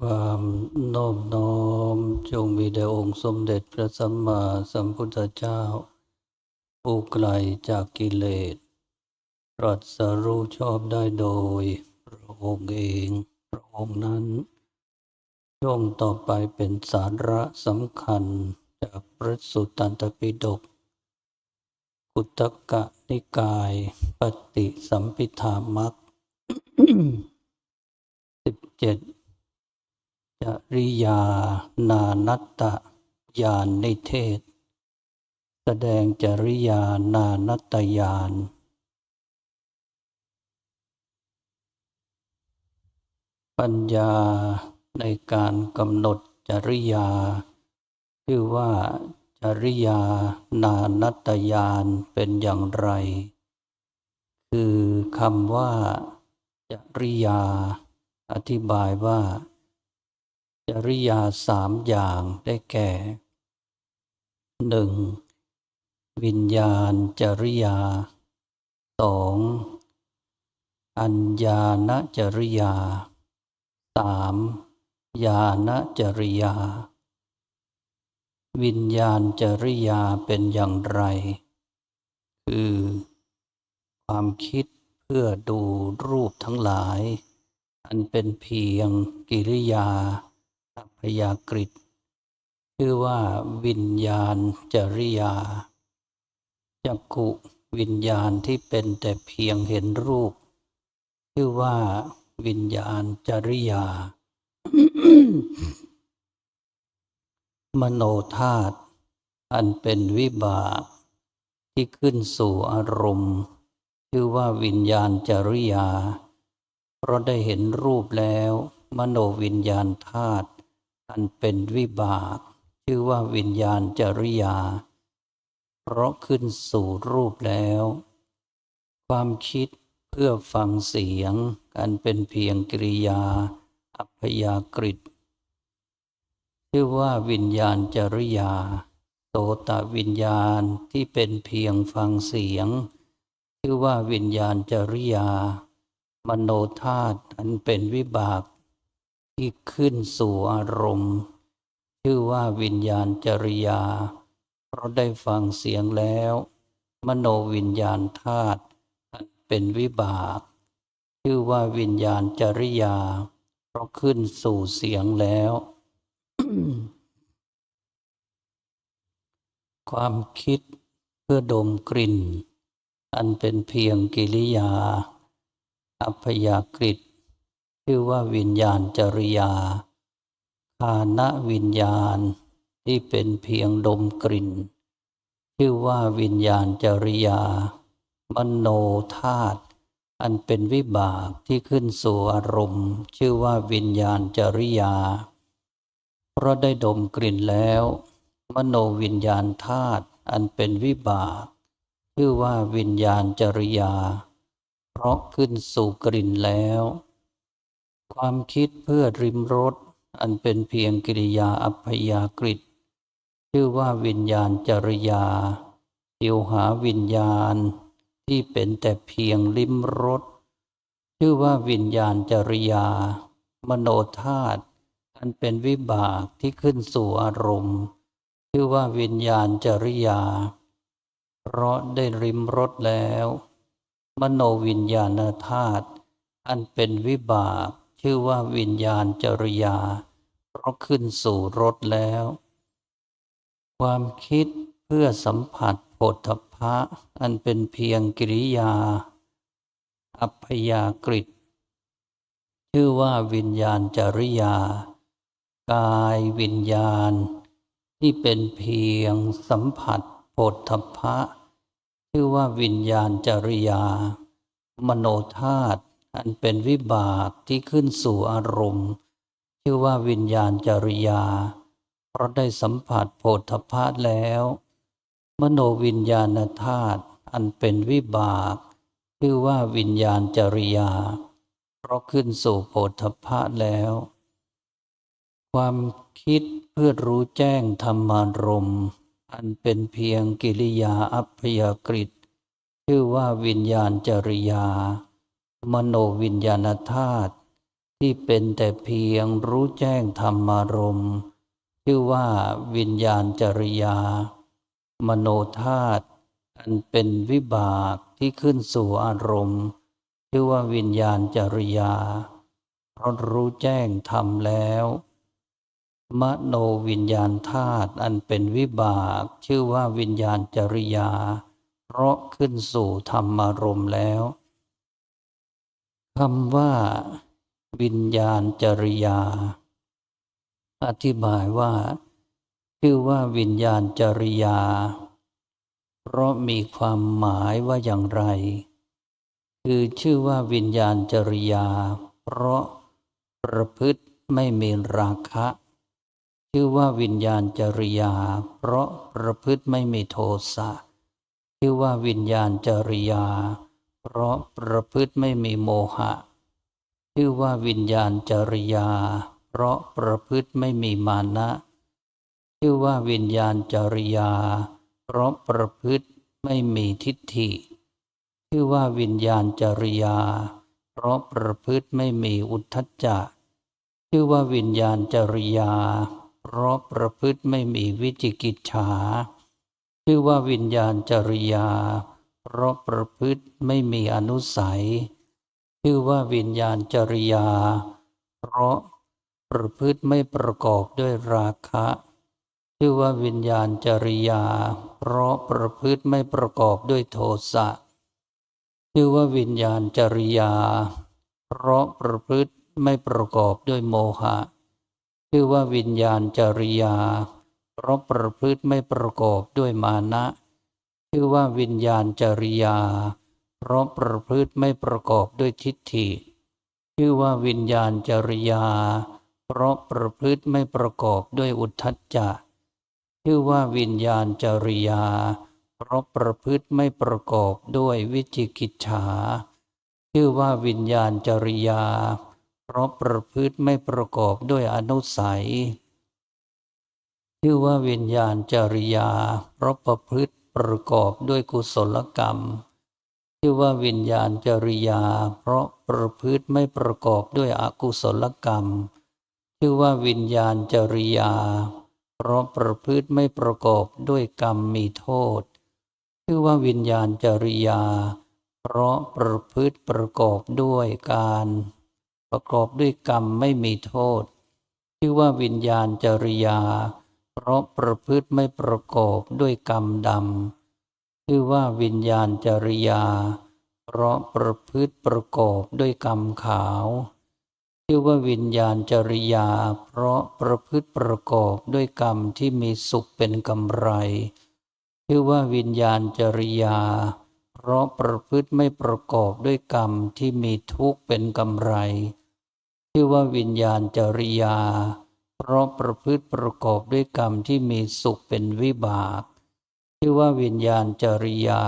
ความโน้มน้อมจงมีแด่องค์สมเด็จพระสัมมาสัมพุทธเจ้า ผู้ไกลจากกิเลสตรัสรู้ชอบได้โดยพระองค์เองพระองค์นั้น ช่วงต่อไปเป็นสาระสำคัญจากพระสุตตันตปิฎกอุตกะนิกายปฏิสัมพิธามักสิบเจ็ด ริยา นานัตตญาณนิเทศ แสดงจริยา นานัตตญาณปัญญาในการกำหนดจริยา ชื่อว่าจริยา นานัตญาณเป็นอย่างไร คือคำว่าจริยา อธิบายว่า จริยาสามอย่างได้แก่หนึ่งวิญญาณจริยาสองอัญญาณจริยาสามญาณจริยา วิญญาณจริยาเป็นอย่างไร คือ ความคิดเพื่อดูรูปทั้งหลาย อันเป็นเพียงกิริยา พยากฤิชื่อว่าวิญญาณจริยาจักขุวิญญาณที่เป็นแต่เพียงเห็นรูป ชื่อว่าวิญญาณจริยา มโนธาตุอันเป็นวิบาก ที่ขึ้นสู่อารมณ์ ชื่อว่าวิญญาณจริยา เพราะได้เห็นรูปแล้ว มโนวิญญาณธาตุ อันเป็นวิบาก ชื่อว่าวิญญาณจริยา เพราะขึ้นสู่รูปแล้ว ความคิดเพื่อฟังเสียง อันเป็นเพียงกริยา อัพยากฤิชื่อว่าวิญญาณจริยาโสตวิญญาณที่เป็นเพียงฟังเสียง ชื่อว่าวิญญาณจริยามโนธาตุอันเป็นวิบาก ที่ขึ้นสู่อารมณ์ ชื่อว่าวิญญาณจริยา เพราะได้ฟังเสียงแล้ว มโนวิญญาณธาตุอันเป็นวิบาก ชื่อว่าวิญญาณจริยา เพราะขึ้นสู่เสียงแล้ว ความคิดเพื่อดมกลิ่น อันเป็นเพียงกิริยา อัพยากฤิ ชื่อว่าวิญญาณจริยาคานะวิญญาณที่เป็นเพียงดมกลิ่น ชื่อว่าวิญญาณจริยา มโนธาตุอันเป็นวิบากที่ขึ้นสู่อารมณ์ ชื่อว่าวิญญาณจริยา เพราะได้ดมกลิ่นแล้ว มโนวิญญาณธาตุอันเป็นวิบาก ชื่อว่าวิญญาณจริยา เพราะขึ้นสู่กลิ่นแล้ว ความคิดเพื่อริมรสอันเป็นเพียงกิริยาอัพยากฤิชื่อว่าวิญญาณจริยาติวหาวิญญาณที่เป็นแต่เพียงลิมรสชื่อว่าวิญญาณจริยา มโนธาตุอันเป็นวิบากที่ขึ้นสู่อารมณ์ ชื่อว่าวิญญาณจริยา เพราะได้ริมรสแล้ว มโนวิญญาณธาตุอันเป็นวิบาก ชื่อว่าวิญญาณจริยา เพราะขึ้นสู่รสแล้ว ความคิดเพื่อสัมผัสโผฏฐัพะอันเป็นเพียงกิริยา อัพยากฤิชื่อว่าวิญญาณจริยา กายวิญญาณ ที่เป็นเพียงสัมผัสโผฏฐัพพะชื่อว่าวิญญาณจริยา มโนธาตุ อันเป็นวิบากที่ขึ้นสู่อารมณ์ ชื่อว่าวิญญาณจริยา เพราะได้สัมผัสโผฏฐัพพะแล้ว มโนวิญญาณธาตุอันเป็นวิบาก ชื่อว่าวิญญาณจริยา เพราะขึ้นสู่โผฏฐัพพะแล้ว ความคิดเพื่อรู้แจ้งธรรมารมณ์อันเป็นเพียงกิริยาอัพยากฤิชื่อว่าวิญญาณจริยา มโนวิญญาณธาตุที่เป็นแต่เพียงรู้แจ้งธรรมารมณ์ชื่อว่าวิญญาณจริยา มโนธาตุอันเป็นวิบากที่ขึ้นสู่อารมณ์ ชื่อว่าวิญญาณจริยาเพราะรู้แจ้งทำแล้ว มโนวิญญาณธาตุอันเป็นวิบาก ชื่อว่าวิญญาณจริยา เพราะขึ้นสู่ธรรมารมณ์แล้ว คำว่า วิญญาณจริยา อธิบายว่า ชื่อว่าวิญญาณจริยา เพราะมีความหมายว่าอย่างไร คือชื่อว่าวิญญาณจริยา เพราะประพฤติไม่มีราคะ ชื่อว่าวิญญาณจริยา เพราะประพฤติไม่มีโทสะชื่อว่าวิญญาณจริยาเพราะประพฤติไม่มีโมหะ ชื่อว่าวิญญาณจริยา เพราะประพฤติไม่มีมานะ ชื่อว่าวิญญาณจริยา เพราะประพฤติไม่มีทิฏฐิ ชื่อว่าวิญญาณจริยา เพราะประพฤติไม่มีอุทธัจจะ ชื่อว่าวิญญาณจริยา เพราะประพฤติไม่มีวิจิกิจฉา ชื่อว่าวิญญาณจริยา เพราะประพฤติไม่มีอนุสัย ชื่อว่าวิญญาณจริยา เพราะประพฤติไม่ประกอบด้วยราคะ ชื่อว่าวิญญาณจริยา เพราะประพฤติไม่ประกอบด้วยโทสะ ชื่อว่าวิญญาณจริยา เพราะประพฤติไม่ประกอบด้วยโมหะ ชื่อว่าวิญญาณจริยา เพราะประพฤติไม่ประกอบด้วยมานะ ชื่อว่าวิญญาณจริยา เพราะประพฤติไม่ประกอบด้วยทิฏฐิ ชื่อว่าวิญญาณจริยา เพราะประพฤติไม่ประกอบด้วยอุทธัจจะ ชื่อว่าวิญญาณจริยา เพราะประพฤติไม่ประกอบด้วยวิจิกิจฉา ชื่อว่าวิญญาณจริยา เพราะประพฤติไม่ประกอบด้วยอนุสัยชื่อว่าวิญญาณจริยาเพราะประพฤติ ประกอบด้วยกุศลกรรมชื่อว่าวิญญาณจริยา เพราะประพฤติไม่ประกอบด้วยอกุศลกรรม ชื่อว่าวิญญาณจริยา เพราะประพฤติไม่ประกอบด้วยกรรมมีโทษ ชื่อว่าวิญญาณจริยา เพราะประพฤติประกอบด้วยการ ประกอบด้วยกรรมไม่มีโทษ ชื่อว่าวิญญาณจริยา เพราะประพฤติไม่ประกอบด้วยกรรมดำชื่อว่าวิญญาณจริยา เพราะประพฤติประกอบด้วยกรรมขาวชื่อว่าวิญญาณจริยา เพราะประพฤติประกอบด้วยกรรมที่มีสุขเป็นกำไร ชื่อว่าวิญญาณจริยา เพราะประพฤติไม่ประกอบด้วยกรรมที่มีทุกข์เป็นกำไร ชื่อว่าวิญญาณจริยา เพราะประพฤติประกอบด้วยกรรมที่มีสุขเป็นวิบากชื่อว่าวิญญาณจริยา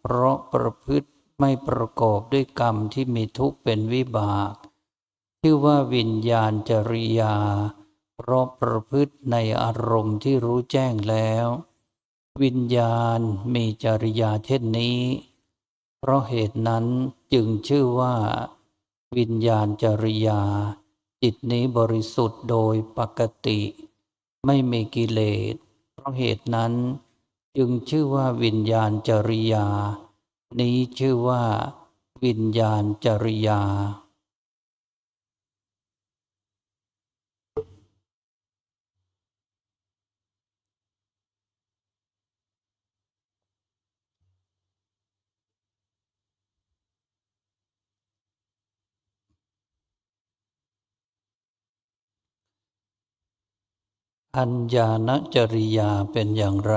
เพราะประพฤติไม่ประกอบด้วยกรรมที่มีทุกข์เป็นวิบาก ชื่อว่าวิญญาณจริยา เพราะประพฤติในอารมณ์ที่รู้แจ้งแล้ว วิญญาณมีจริยาเช่นนี้ เพราะเหตุนั้นจึงชื่อว่า วิญญาณจริยา จิตนี้บริสุทธิ์โดยปกติ ไม่มีกิเลส เพราะเหตุนั้น จึงชื่อว่าวิญญาณจริยา นี้ชื่อว่า วิญญาณจริยา อัญญาณจริยาเป็นอย่างไร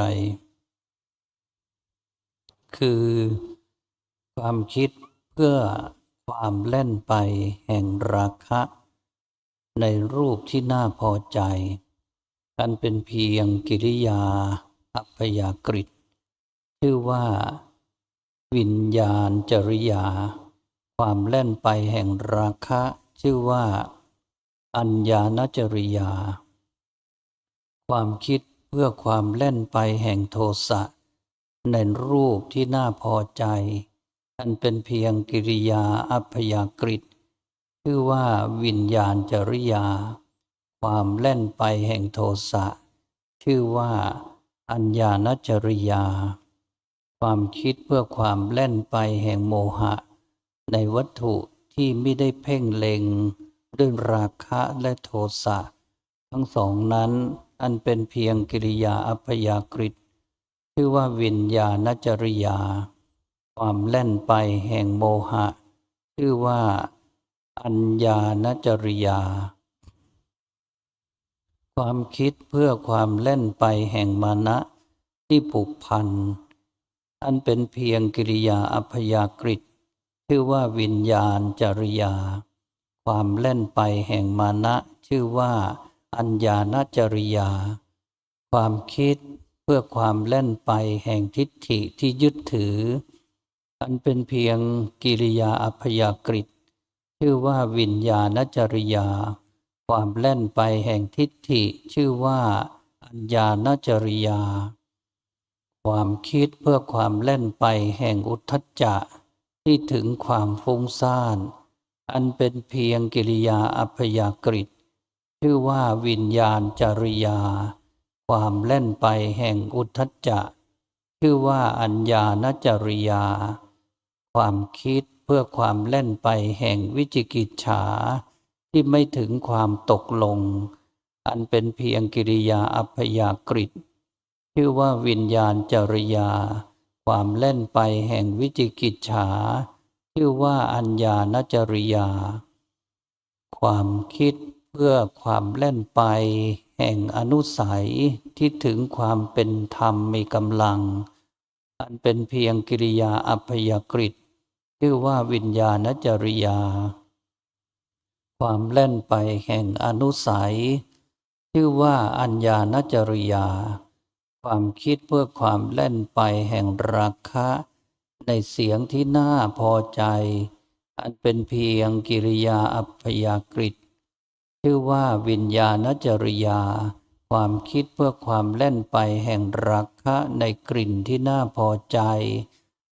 คือความคิดเพื่อความเล่นไปแห่งราคะ ในรูปที่น่าพอใจกันเป็นเพียงกิริยาอัพยากฤิชื่อว่า วิญญาณจริยา ความเล่นไปแห่งราคะ ชื่อว่า อัญญาณจริยา ความคิดเพื่อความเล่นไปแห่งโทสะในรูปที่น่าพอใจ อันเป็นเพียงกิริยาอัพยากฤิชื่อว่าวิญญาณจริยา ความเล่นไปแห่งโทสะชื่อว่า อัญญาณจริยา ความคิดเพื่อความแล่นไปแห่งโมหะ ในวัตถุที่ไม่ได้เพ่งเล็ง ด้วยราคะและโทสะทั้งสองนั้น อันเป็นเพียงกิริยาอัพยากฤิชื่อว่าวิญญาณจริยา ความแล่นไปแห่งโมหะ ชื่อว่า อัญญาณจริยา ความคิดเพื่อความเล่นไปแห่งมานะที่ผูกพัน อันเป็นเพียงกิริยาอัพยากฤิชื่อว่าวิญญาณจริยา ความเล่นไปแห่งมานะ ชื่อว่า อัญญาณจริยา ความคิดเพื่อความเล่นไปแห่งทิฏฐิที่ยึดถือ อันเป็นเพียงกิริยาอัพยากฤิชื่อว่าวิญญาณจริยา ความเล่นไปแห่งทิฏฐิ ชื่อว่า อัญญาณจริยา ความคิดเพื่อความเล่นไปแห่งอุทธัจจะที่ถึงความฟุ้งซ่าน อันเป็นเพียงกิริยาอัพยากฤิ ชื่อว่าวิญญาณจริยา ความเล่นไปแห่งอุทธัจจะ ชื่อว่าอัญญาณจริยา ความคิดเพื่อความเล่นไปแห่งวิจิกิจฉา ที่ไม่ถึงความตกลง อันเป็นเพียงกิริยาอัพยากฤิชื่อว่าวิญญาณจริยา ความเล่นไปแห่งวิจิกิจฉา ชื่อว่าอัญญาณจริยา ความคิด พื่อความเล่นไปแห่งอนุสัยที่ถึงความเป็นธรรมมีกำลัง อันเป็นเพียงกิริยาอัพยกฤิชื่อว่าวิญญาณจริยา ความเล่นไปแห่งอนุสัย ชื่อว่าอัญญาณจริยา ความคิดเพื่อความเล่นไปแห่งราคะ ในเสียงที่น่าพอใจ อันเป็นเพียงกิริยาอัพยกฤิ ชื่อว่าวิญญาณจริยา ความคิดเพื่อความเล่นไปแห่งราคะในกลิ่นที่น่าพอใจ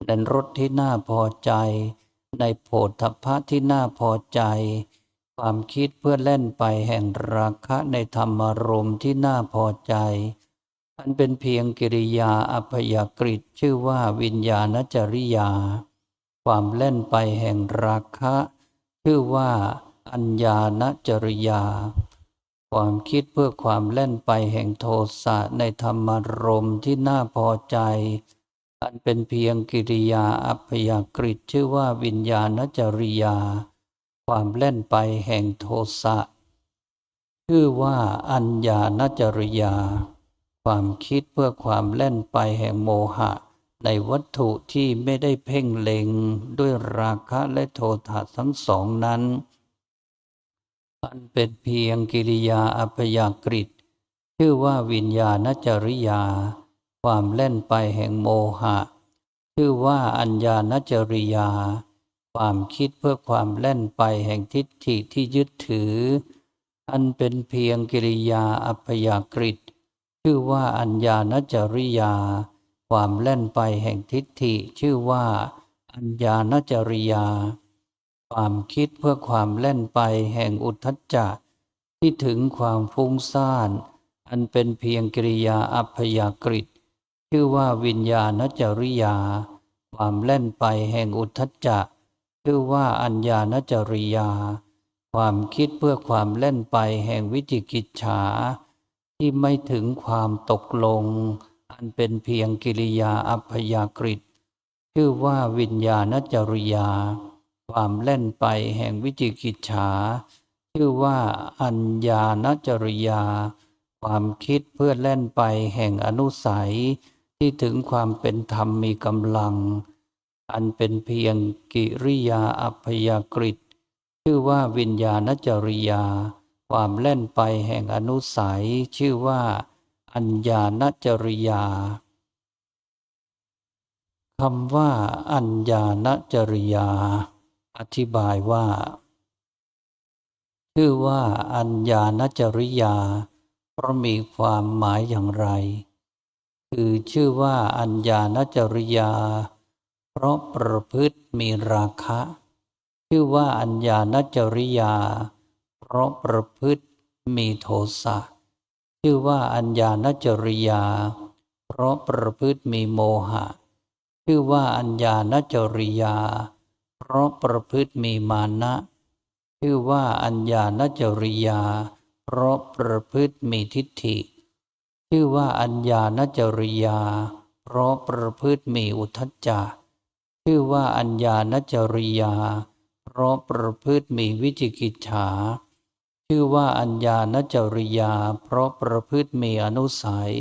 ในรสที่น่าพอใจ ในโผฏฐัพพะที่น่าพอใจ ความคิดเพื่อเล่นไปแห่งราคะในธรรมารมณ์ที่น่าพอใจอันเป็นเพียงกิริยาอัพยกฤิชื่อว่าวิญญาณจริยา ความเล่นไปแห่งราคะ ชื่อว่า อัญญาณจริยา ความคิดเพื่อความเล่นไปแห่งโทสะในธรรมารมที่น่าพอใจ อันเป็นเพียงกิริยาอัพยากฤิชื่อว่าวิญญาณจริยา ความเล่นไปแห่งโทสะชื่อว่าอัญญาณจริยา ความคิดเพื่อความเล่นไปแห่งโมหะ ในวัตถุที่ไม่ได้เพ่งเล็งด้วยราคะและโทสะทั้งสองนั้น อันเป็นเพียงกิริยาอัพยากฤิชื่อว่าวิญญาณจริยา ความเล่นไปแห่งโมหะ ชื่อว่าอัญญาณจริยา ความคิดเพื่อความเล่นไปแห่งทิฏฐิที่ยึดถือ อันเป็นเพียงกิริยาอัพยากฤิชื่อว่าอัญญาณจริยา ความเล่นไปแห่งทิฏฐิ ชื่อว่า อัญญาณจริยา ความคิดเพื่อความเล่นไปแห่งอุทธัจจะที่ถึงความฟุ้งซ่าน อันเป็นเพียงกิริยาอัพยากฤิชื่อว่าวิญญาณจริยา ความเล่นไปแห่งอุทธัจจะชื่อว่าอัญญาณจริยา ความคิดเพื่อความเล่นไปแห่งวิจิกิจฉา ที่ไม่ถึงความตกลง อันเป็นเพียงกิริยาอัพยากฤิชื่อว่าวิญญาณจริยา ความเล่นไปแห่งวิจิกิจฉา ชื่อว่าอัญญาณจริยา ความคิดเพื่อเล่นไปแห่งอนุสัย ที่ถึงความเป็นธรรมมีกำลัง อันเป็นเพียงกิริยาอัพยกฤิชื่อว่าวิญญาณจริยา ความเล่นไปแห่งอนุสัย ชื่อว่า อัญญาณจริยาคำว่า อัญญาณจริยา อธิบายว่า ชื่อว่าอัญญาณจริยา เพราะมีความหมายอย่างไร คือชื่อว่าอัญญาณจริยา เพราะประพฤติมีราคะ ชื่อว่าอัญญาณจริยา เพราะประพฤติมีโทสะชื่อว่าอัญญาณจริยา เพราะประพฤติมีโมหะ ชื่อว่าอัญญาณจริยา เพราะประพฤติมีมานะ ชื่อว่าอัญญาณจริยา เพราะประพฤติมีทิฏฐิ ชื่อว่าอัญญาณจริยา เพราะประพฤติมีอุทจจะ ชื่อว่าอัญญาณจริยา เพราะประพฤติมีวิจิกิจฉา ชื่อว่าอัญญาณจริยา เพราะประพฤติมีอนุสัย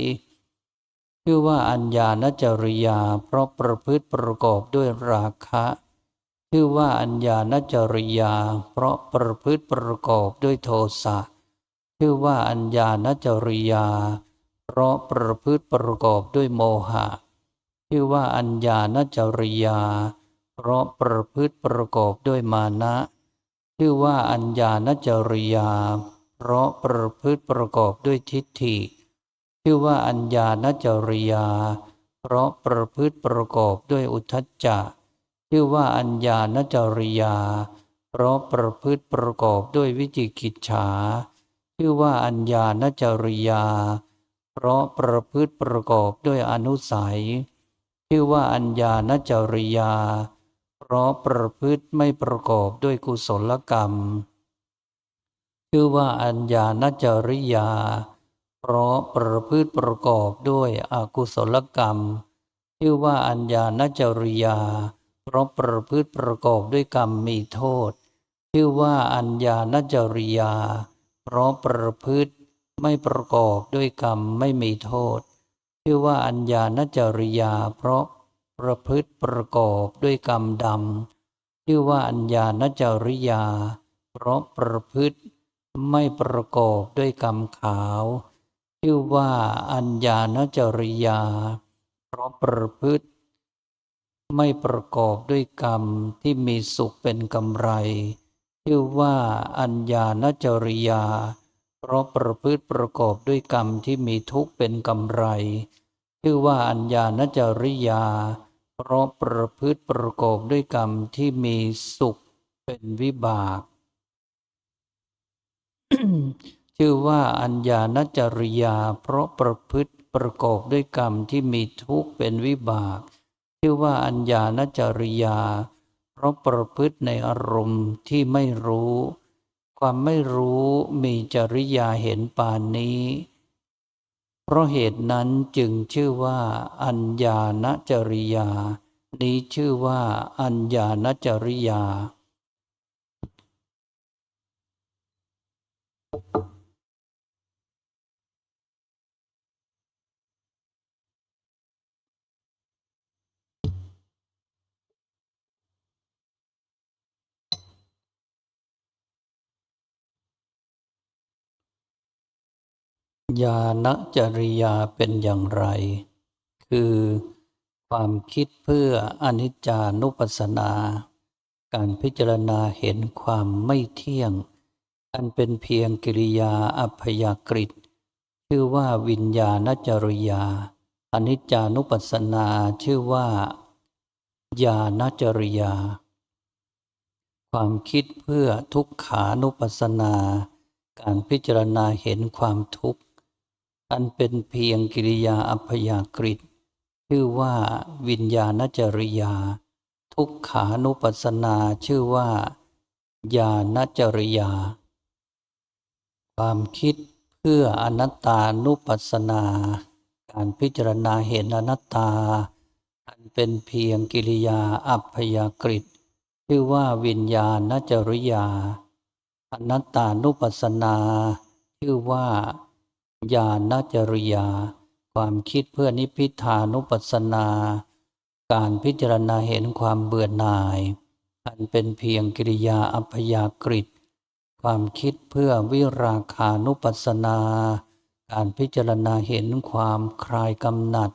ชื่อว่าอัญญาณจริยา เพราะประพฤติประกอบด้วยราคะ ชื่อว่าอัญญาณจริยา เพราะประพฤติประกอบด้วยโทสะชื่อว่าอัญญาณจริยา เพราะประพฤติประกอบด้วยโมหะ ชื่อว่าอัญญาณจริยา เพราะประพฤติประกอบด้วยมานะ ชื่อว่าอัญญาณจริยา เพราะประพฤติประกอบด้วยทิฏฐิ ชื่อว่าอัญญาณจริยา เพราะประพฤติประกอบด้วยอุทธจจะ ชื่อว่าอัญญาณจริยา เพราะประพฤติประกอบด้วยวิจิกิจฉา ชื่อว่าอัญญาณจริยา เพราะประพฤติประกอบด้วยอนุสัย ชื่อว่าอัญญาณจริยา เพราะประพฤติไม่ประกอบด้วยกุศลกรรม ชื่อว่าอัญญาณจริยา เพราะประพฤติประกอบด้วยอกุศลกรรม ชื่อว่าอัญญาณจริยา เพราะประพฤติประกอบด้วยกรรมมีโทษ ชื่อว่าอัญญาณจริยา เพราะประพฤติไม่ประกอบด้วยกรรมไม่มีโทษ ชื่อว่าอัญญาณจริยา เพราะประพฤติประกอบด้วยกรรมดำชื่อว่าอัญญาณจริยา เพราะประพฤติไม่ประกอบด้วยกรรมขาว ชื่อว่าอัญญาณจริยา เพราะประพฤติ ไม่ประกอบด้วยกรรมที่มีสุขเป็นกำไร ชื่อว่าอัญญาณจริยา เพราะประพฤติประกอบด้วยกรรมที่มีทุกข์เป็นกำไร ชื่อว่าอัญญาณจริยา เพราะประพฤติประกอบด้วยกรรมที่มีสุขเป็นวิบาก ชื่อว่าอัญญาณจริยา เพราะประพฤติประกอบด้วยกรรมที่มีทุกข์เป็นวิบาก ชื่อว่าอัญญาณจริยา เพราะประพฤติในอารมณ์ที่ไม่รู้ ความไม่รู้มีจริยาเห็นปานนี้ เพราะเหตุนั้นจึงชื่อว่า อัญญาณจริยา นี้ชื่อว่า อัญญาณจริยา ญาณจริยาเป็นอย่างไร คือ ความคิดเพื่ออนิจจานุปัสสนา การพิจารณาเห็นความไม่เที่ยง อันเป็นเพียงกิริยาอัพยากฤิชื่อว่าวิญญาณจริยา อนิจจานุปัสสนาชื่อว่าญาณจริยา ความคิดเพื่อทุกขานุปัสสนา การพิจารณาเห็นความทุกข์ อันเป็นเพียงกิริยาอัพยากฤิชื่อว่าวิญญาณจริยา ทุกขานุปัสสนาชื่อว่า ญาณจริยา ความคิดเพื่ออนัตตานุปัสสนา การพิจารณาเห็นอนัตตา อันเป็นเพียงกิริยาอัพยากฤิชื่อว่าวิญญาณจริยา อนัตตานุปัสสนา ชื่อว่า ญาณจริยา ความคิดเพื่อนิพพิทานุปัสสนา การพิจารณาเห็นความเบื่อหน่าย อันเป็นเพียงกิริยาอัพยากฤิความคิดเพื่อวิราคานุปัสสนา การพิจารณาเห็นความคลายกำหนัด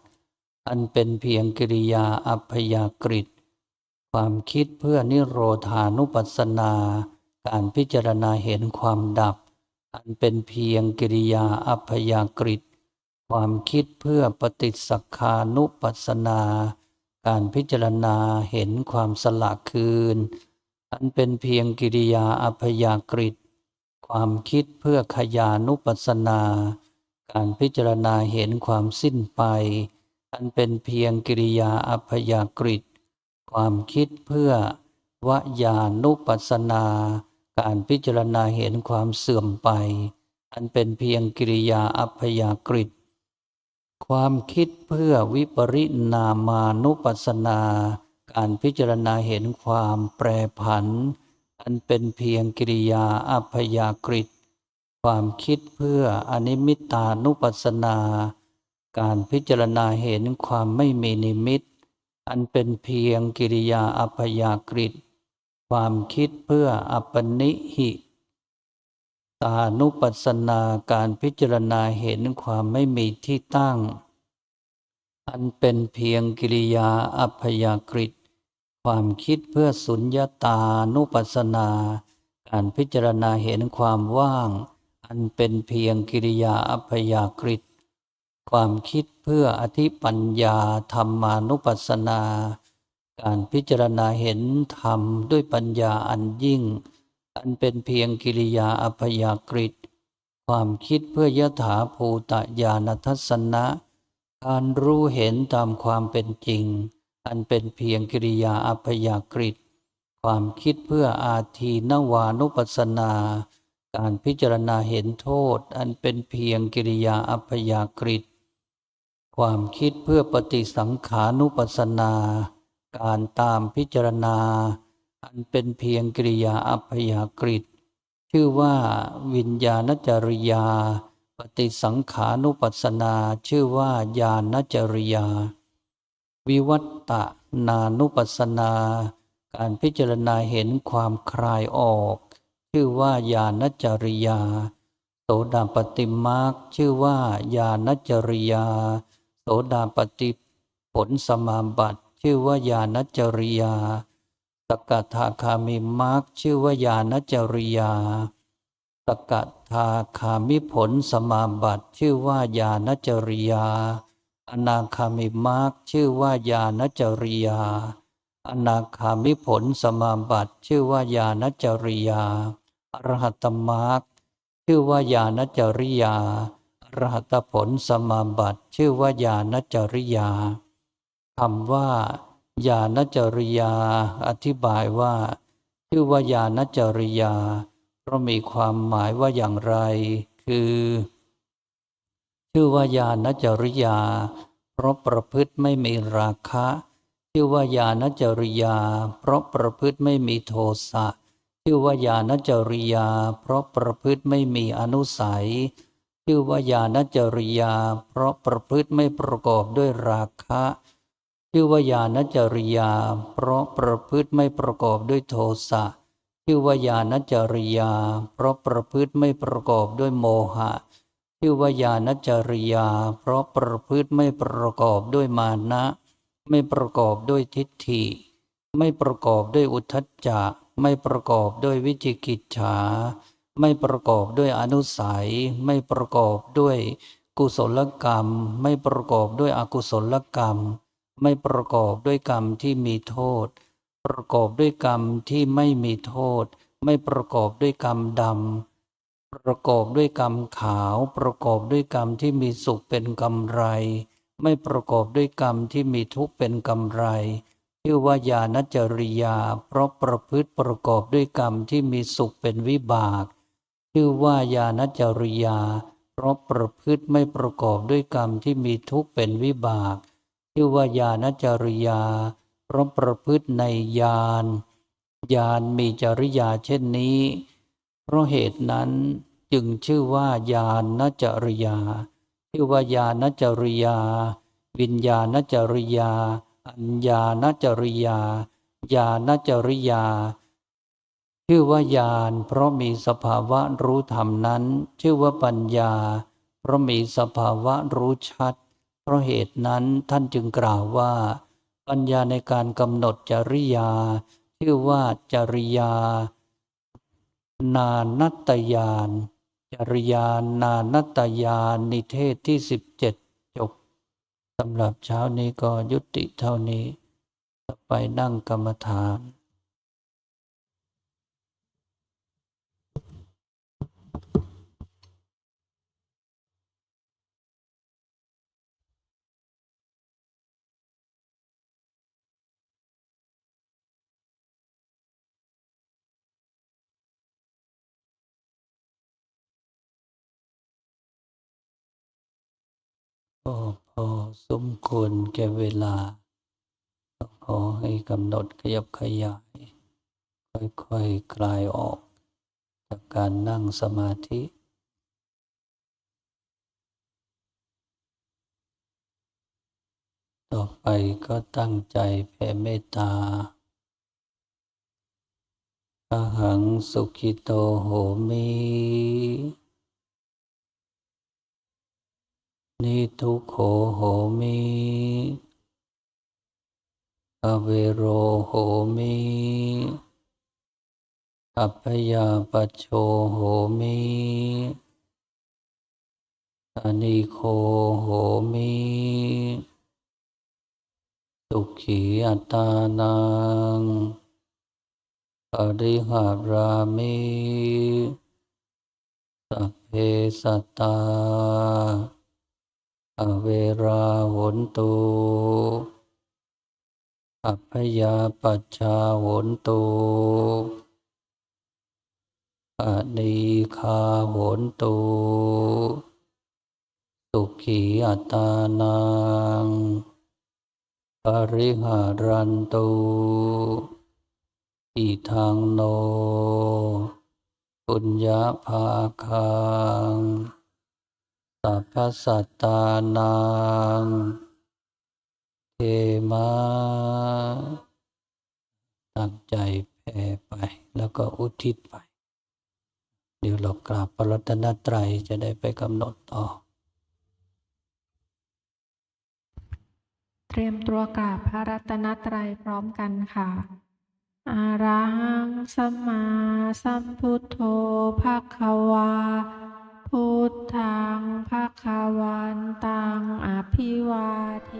อันเป็นเพียงกิริยาอัพยากฤิความคิดเพื่อนิโรธานุปัสสนา การพิจารณาเห็นความดับ อันเป็นเพียงกิริยาอัพยากฤิความคิดเพื่อปฏิสักขานุปัสนา การพิจารณาเห็นความสละคืน อันเป็นเพียงกิริยาอัพยากฤิความคิดเพื่อขยานุปัสนา การพิจารณาเห็นความสิ้นไป อันเป็นเพียงกิริยาอัพยากฤิความคิดเพื่อวยานุปัสนา การพิจารณาเห็นความเสื่อมไป อันเป็นเพียงกิริยาอัพยากฤิความคิดเพื่อวิปริณามานุปัสสนา การพิจารณาเห็นความแปรผัน อันเป็นเพียงกิริยาอัพยากฤิความคิดเพื่ออนิมิตานุปัสสนา การพิจารณาเห็นความไม่มีนิมิต อันเป็นเพียงกิริยาอัพยากฤิ ความคิดเพื่ออัปปนิหิตานุปัสสนาการพิจารณาเห็นความไม่มีที่ตั้ง อันเป็นเพียงกิริยาอัพยากฤิความคิดเพื่อสุญญตานุปัสสนา การพิจารณาเห็นความว่าง อันเป็นเพียงกิริยาอัพยากฤิความคิดเพื่ออธิปัญญาธรรมานุปัสสนา การพิจารณาเห็นธรรมด้วยปัญญาอันยิ่ง อันเป็นเพียงกิริยาอัพยากฤิความคิดเพื่อยถาภูตญาณทัศนะ การรู้เห็นตามความเป็นจริง อันเป็นเพียงกิริยาอัพยากฤิความคิดเพื่ออาทีนวานุปัสนา การพิจารณาเห็นโทษ อันเป็นเพียงกิริยาอัพยากฤิความคิดเพื่อปฏิสังขานุปัสนา การตามพิจารณา อันเป็นเพียงกริยาอัพยากฤิชื่อว่าวิญญาณจริยา ปฏิสังขานุปัสสนา ชื่อว่าญาณจริยา วิวัตตนานุปัสสนา การพิจารณาเห็นความคลายออก ชื่อว่าญาณจริยาโสดาปฏิมาคชื่อว่าญาณจริยาโสดาปฏิผลสมาบัติ ชื่อว่าญาณจริยาสกัทาคามิมาร์กชื่อว่าญาณจริยาสกัทาคามิผลสมาบัติ ชื่อว่าญาณจริยา อนาคามิมาร์กชื่อว่าญาณจริยา อนาคามิผลสมาบัติ ชื่อว่าญาณจริยา อรหัตมาร์กชื่อว่าญาณจริยาอรหัตผลสมาบัติ ชื่อว่าญาณจริยา คำว่าญาณจริยา อธิบายว่า ชื่อว่าญาณจริยา เพราะมีความหมายว่าอย่างไร คือ ชื่อว่าญาณจริยา เพราะประพฤติไม่มีราคะ ชื่อว่าญาณจริยา เพราะประพฤติไม่มีโทสะชื่อว่าญาณจริยา เพราะประพฤติไม่มีอนุสัย ชื่อว่าญาณจริยา เพราะประพฤติไม่ประกอบด้วยราคะ ชื่อว่าญาณจริยา เพราะประพฤติไม่ประกอบด้วยโทสะชื่อว่าญาณจริยา เพราะประพฤติไม่ประกอบด้วยโมหะชื่อว่าญาณจริยา เพราะประพฤติไม่ประกอบด้วยมานะ ไม่ประกอบด้วยทิฏฐิ ไม่ประกอบด้วยอุทจจะไม่ประกอบด้วยวิจิกิจฉา ไม่ประกอบด้วยอนุสัย ไม่ประกอบด้วยกุศลกรรม ไม่ประกอบด้วยอกุศลกรรม ไม่ประกอบด้วยกรรมที่มีโทษ ประกอบด้วยกรรมที่ไม่มีโทษ ไม่ประกอบด้วยกรรมดำประกอบด้วยกรรมขาว ประกอบด้วยกรรมที่มีสุขเป็นกำไร ไม่ประกอบด้วยกรรมที่มีทุกข์เป็นกำไรชื่อว่าญาณจริยา เพราะประพฤติประกอบด้วยกรรมที่มีสุขเป็นวิบาก ชื่อว่าญาณจริยา เพราะประพฤติไม่ประกอบด้วยกรรมที่มีทุกข์เป็นวิบาก ชื่อว่าญาณจริยาเพราะประพฤติในญาณญาณมีจริยาเช่นนี้ เพราะเหตุนั้นจึงชื่อว่าญาณจริยา ชื่อว่าญาณจริยา วิญญาณจริยา อัญญาณจริยาญาณจริยา ชื่อว่าญาณเพราะมีสภาวะรู้ธรรมนั้น ชื่อว่าปัญญา เพราะมีสภาวะรู้ชัด เพราะเหตุนั้นท่านจึงกล่าวว่า ปัญญาในการกำหนดจริยา ชื่อว่าจริยา นานัตยาน จริยานานัตยานนิเทศที่สิบเจ็ดจบสำหรับเช้านี้ก็ยุติเท่านี้ ต่อไปนั่งกรรมฐาน ก็พอสมควรแก่เวลา ขอให้กำหนดขยับขยาย ค่อยๆ คลายออกจากการนั่งสมาธิต่อไปก็ตั้งใจแผ่เมตตาอาหังสุขิโตโหมิ นิทุโขโหมิอเวโรโหมิอัพยาปโชโหมิอนิโคโหมิสุขีอัตานังปริหารามิสัพเพสัตตา เวราหนตุอัพยาปัชชาหนตุอนีคาหนตุสุขีอัตานังปริหารันตุอิทังโนปุญญาภาคัง สัพพสัตตานังเทมาตั้งใจแผ่ไป แล้วก็อุทิศไป เดี๋ยวเรากราบพระรัตนตรัยจะได้ไปกำหนดต่อ เตรียมตัวกราบพระรัตนตรัยพร้อมกันค่ะอาระหังสัมมาสัมพุทโธภะคะวา พุทธังภะคะวันตังอภิวาเท